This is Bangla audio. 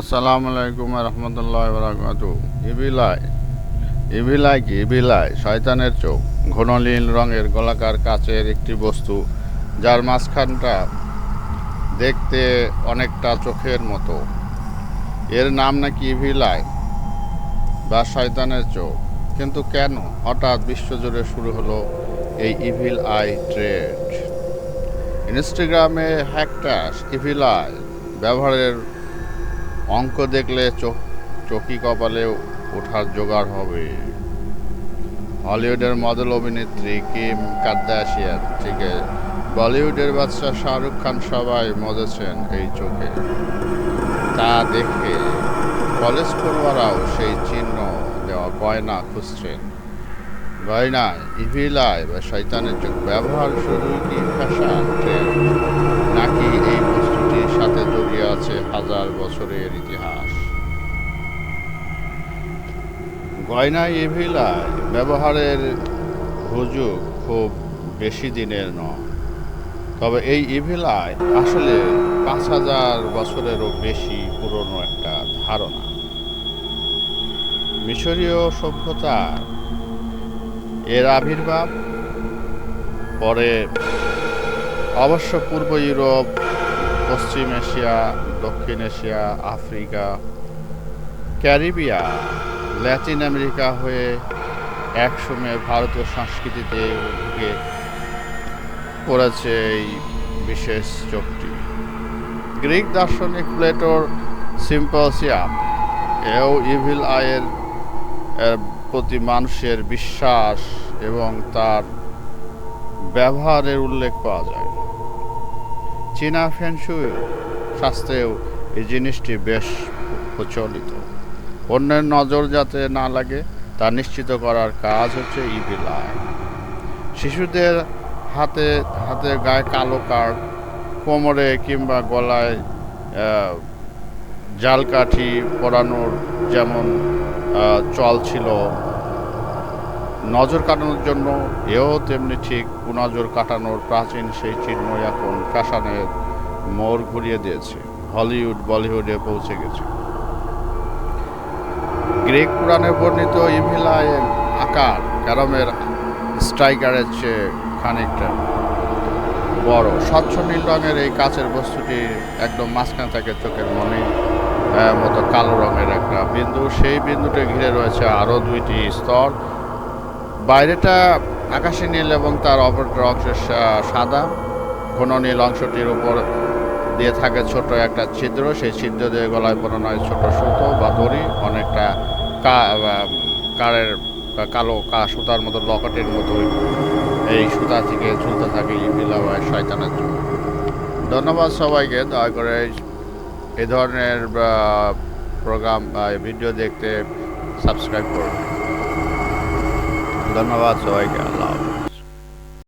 আসসালামু আলাইকুম রহমতুল্লাহ বরাকাতু ইবিলাই ইবিলাই কি? ইবিলাই শয়তানের চোখ। ঘন নীল রঙের গোলাকার কাচের একটি বস্তু, যার মাঝখানটা দেখতে অনেকটা চোখের মতো। এর নাম নাকি ইভিলাই বা শয়তানের চোখ। কিন্তু কেন হঠাৎ বিশ্বজুড়ে শুরু হলো এই ইভিল আই ট্রেড? ইনস্টাগ্রামে হ্যাকটাস ইভিল আই ব্যবহারের অঙ্ক দেখলে চোখ চকি কপালে ওঠার জোগাড় হবে। হলিউডের মডেল অভিনেত্রী কিম কার্দাশিয়ান থেকে বলিউডের বাচ্চা শাহরুখ খান সবাই মজেছেন এই চোখে। তা দেখে কলেজ পড়ুয়ারাও সেই চিহ্ন দেওয়া গয়না খুঁজছেন। গয়না, ইভিলায় বা শয়তানের চোখ ব্যবহার শুরু কি ফ্যাশন, ট্রেন্ড, নাকি এই বস্তুটির সাথে জড়িয়ে আছে হাজার বছরের ইতিহাস। গয়না ইভিলায় ব্যবহারের হুজুগ খুব বেশি দিনের নয়। তবে এই ইভিলায় আসলে পাঁচ হাজার বছরেরও বেশি পুরনো একটা ধারণা। মিশরীয় সভ্যতা এর আবির্ভাব, পরে অবশ্য পূর্ব ইউরোপ পশ্চিম এশিয়া, দক্ষিণ এশিয়া, আফ্রিকা, ক্যারিবিয়া, ল্যাটিন আমেরিকা হয়ে একসময় ভারতীয় সংস্কৃতিতে ঢুকে পড়েছে এই বিশেষ চোখটি। গ্রিক দার্শনিক প্লেটোর সিম্পোসিয়াম এও ইভিল আয়ের প্রতি মানুষের বিশ্বাস এবং তার ব্যবহারের উল্লেখ পাওয়া যায়। চীনা ফেনশুই শাস্ত্রেও এই জিনিসটি বেশ প্রচলিত। অন্যের নজর যাতে না লাগে, তা নিশ্চিত করার কাজ হচ্ছে ইভিল আয় শিশুদের হাতে হাতে গায়ে কালো কার্ড, কোমরে কিংবা গলায় জালকাঠি পরানোর যেমন চল ছিল নজর কাটানোর জন্য এও তেমনি ঠিক কুনজর কাটানোর প্রাচীন সেই চিহ্ন এখন ফ্যাশনের মোড় ঘুরিয়ে দিয়েছে। হলিউড, বলিউডে পৌঁছে গেছে। গ্রিক পুরাণে বর্ণিত ইভিলায় আকার ক্যারমের স্ট্রাইকারের চেয়ে খানিকটা বড়। স্বচ্ছ নীল রঙের এই কাচের বস্তুটি একদম মাঝখানে থাকে চোখের মনে মতো কালো রঙের একটা বিন্দু। সেই বিন্দুটি ঘিরে রয়েছে আরও দুইটি স্তর। বাইরেটা আকাশি নীল এবং তার অপরটা অংশ সাদা। ঘন নীল অংশটির উপর দিয়ে থাকে ছোট একটা ছিদ্র। সেই ছিদ্র দিয়ে গলায় পরানো হয় ছোট সুতো বা দড়ি। অনেকটা কারের কালো কা, সুতার মতো, লকেটের মতো এই সুতা থেকে ঝুলতে থাকে ইবিলাবায় শয়তানের জন্য ধন্যবাদ সবাইকে। দয়া করে এই ধরনের প্রোগ্রাম বা ভিডিও দেখতে সাবস্ক্রাইব করুন। ধন্যবাদ সবাইকে আল্লাহ।